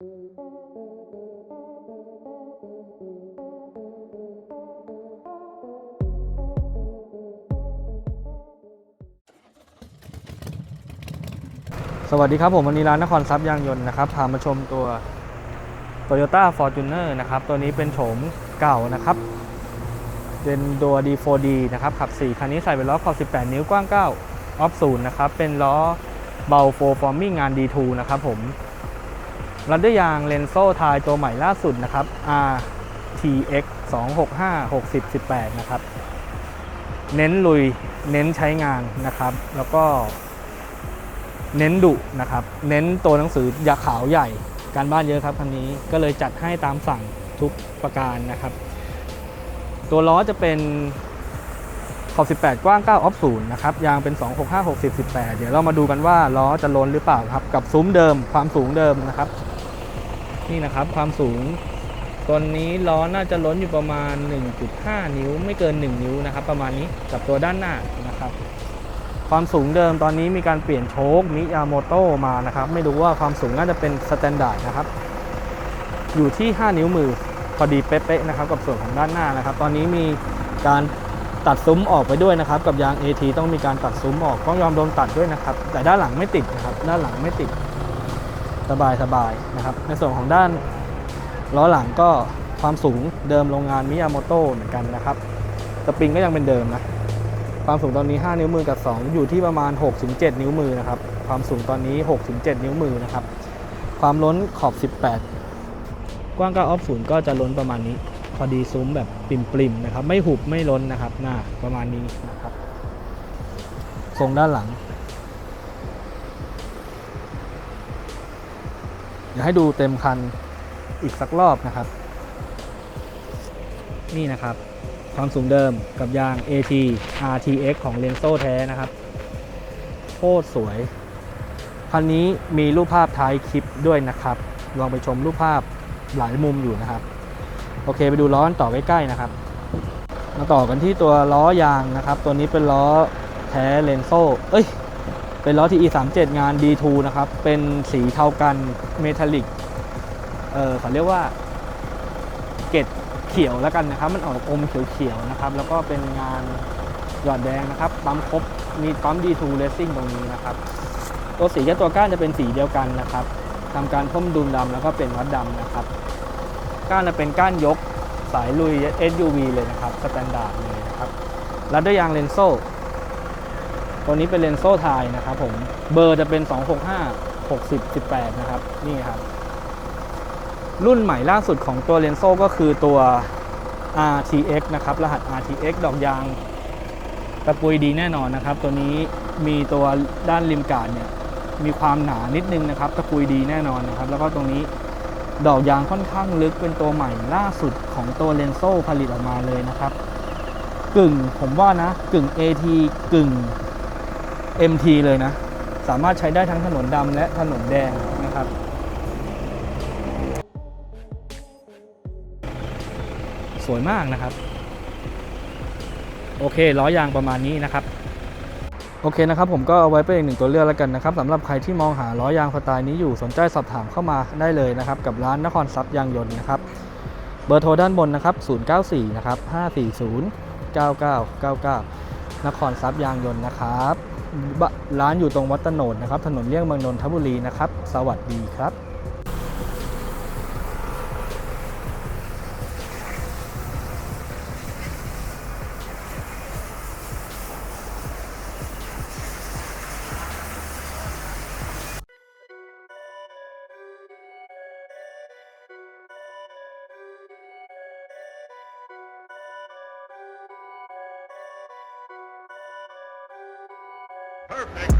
สวัสดีครับผมวันนี้ร้านนครทรัพย์ยางยนต์นะครับพามาชมตัว Toyota Fortuner นะครับ ตัวนี้เป็นโฉมเก่านะครับ เป็นตัว D4D นะครับ ขับ 4 คันนี้ใส่เป็นล้อขอบ 18 นิ้วกว้าง 9 ออฟศูนย์นะครับ เป็นล้อเบาโฟฟอร์มิ่งงาน D2 นะครับผม รัดด้วยยางเลนโซ่ทายตัวใหม่ล่าสุดนะครับ RTX 265 60 18 นะครับ เน้นลุย เน้นใช้งานนะครับ แล้วก็เน้นดุนะครับ เน้นตัวหนังสือยาขาวใหญ่ การบ้านเยอะครับคันนี้ก็เลยจัดให้ตามสั่งทุกประการนะครับ ตัวล้อจะเป็นขอบ 18 กว้าง 9 ออฟศูนย์นะครับ ยางเป็น 265 60 18 เดี๋ยวเรามาดูกันว่าล้อจะล้นหรือเปล่าครับ กับซุ้มเดิม ความสูงเดิมนะครับ นี่นะครับความสูงตัวนี้ล้อน่าจะล้นอยู่ประมาณ 1.5 นิ้ว ไม่เกิน 1 นิ้วนะครับ ประมาณนี้กับตัวด้านหน้านะครับ ความสูงเดิมตอนนี้มีการเปลี่ยนโชคมิยาโมโตมานะครับ ไม่รู้ว่าความสูงน่าจะเป็นสแตนดาร์ดนะครับ อยู่ที่ 5 นิ้วมือพอดีเป๊ะๆนะครับ กับส่วนของด้านหน้านะครับ ตอนนี้มีการตัดซุ้มออกไปด้วยนะครับ กับยาง AT ต้องมีการตัดซุ้มออกต้องยอมโดนตัดด้วยนะครับ แต่ด้านหลังไม่ติดนะครับ ด้านหลังไม่ติด สบายสบายนะครับ ในส่วนของด้านล้อหลังก็ความสูงเดิมโรงงานมิยาโมโตเหมือนกันนะครับ สปริงก็ยังเป็นเดิมนะ ความสูงตอนนี้ 5 นิ้วมือกับ 2 อยู่ที่ประมาณ 6-7 นิ้วมือนะครับ ความสูงตอนนี้ 6-7 นิ้วมือนะครับ ความล้นขอบ 18 กว้าง9ออฟศูนย์ก็จะล้นประมาณนี้ พอดีซุ้มแบบปริมๆนะครับ ไม่หุบไม่ล้นนะครับหน้าประมาณนี้นะครับ ทรงด้านหลัง ดี๋ยวให้ดูเต็มคันอีกสักรอบนะครับ นี่นะครับ ความสูงเดิมกับยาง AT RTX ของ l e n z o แท้นะครับโคตรสวย คันนี้มีรูปภาพท้ายคลิปด้วยนะครับ ลองไปชมรูปภาพหลายมุมอยู่นะครับ โอเคไปดูล้อนต่อใกล้ๆนะครับ มาต่อกันที่ตัวล้อยางนะครับ ตัวนี้เป็นล้อแท้เลนโซเอ้ย เป็นล้อ TE 3 7งาน D2 นะครับ เป็นสีเทากันเมทัลลิก เออเขาเรียกว่าเกตเขียวแล้วกันนะครับ มันออกอมเขียวๆนะครับ แล้วก็เป็นงานหยอดแดงนะครับ ปั๊มครบ มีปั๊ม D2 Racing ตรงนี้นะครับ ตัวสีกับตัวก้านจะเป็นสีเดียวกันนะครับทำการพ่มดุมดำแล้วก็เป็นวัดดำนะครับ ก้านจะเป็นก้านยกสายลุย SUV เลยนะครับ สแตนดาร์ดเลยนะครับ รัดด้วยยางเลนโซ่ ตัวนี้เป็นเลนโซ่ไทยนะครับผม เบอร์จะเป็น 265 60 18 นะครับ นี่ครับ รุ่นใหม่ล่าสุดของตัวเลนโซ่ก็คือตัว RTX นะครับ รหัส RTX ดอกยางตะปุยดีแน่นอนนะครับ ตัวนี้มีตัวด้านริมกาดเนี่ยมีความหนานิดนึงนะครับตะปุยดีแน่นอนนะครับ แล้วก็ตรงนี้ดอกยางค่อนข้างลึกเป็นตัวใหม่ล่าสุดของตัวเลนโซ่ผลิตออกมาเลยนะครับ กึ่งผมว่านะ กึ่ง AT กึ่ง MT เลยนะ สามารถใช้ได้ทั้งถนนดำและถนนแดงนะครับ สวยมากนะครับ โอเคล้อยางประมาณนี้นะครับ โอเคนะครับ ผมก็เอาไว้เป็นอีกหนึ่งตัวเลือกแล้วกันนะครับสำหรับใครที่มองหาล้อยางสไตล์นี้อยู่สนใจสอบถามเข้ามาได้เลยนะครับ กับร้านนครทรัพย์ยางยนต์นะครับเบอร์โทรด้านบนนะครับ 094 นะครับ 540 9999 นครทรัพย์ยางยนต์นะครับ ร้านอยู่ตรงวัดตโนดนะครับ ถนนเลี่ยงเมืองนนทบุรีนะครับ สวัสดีครับ Perfect.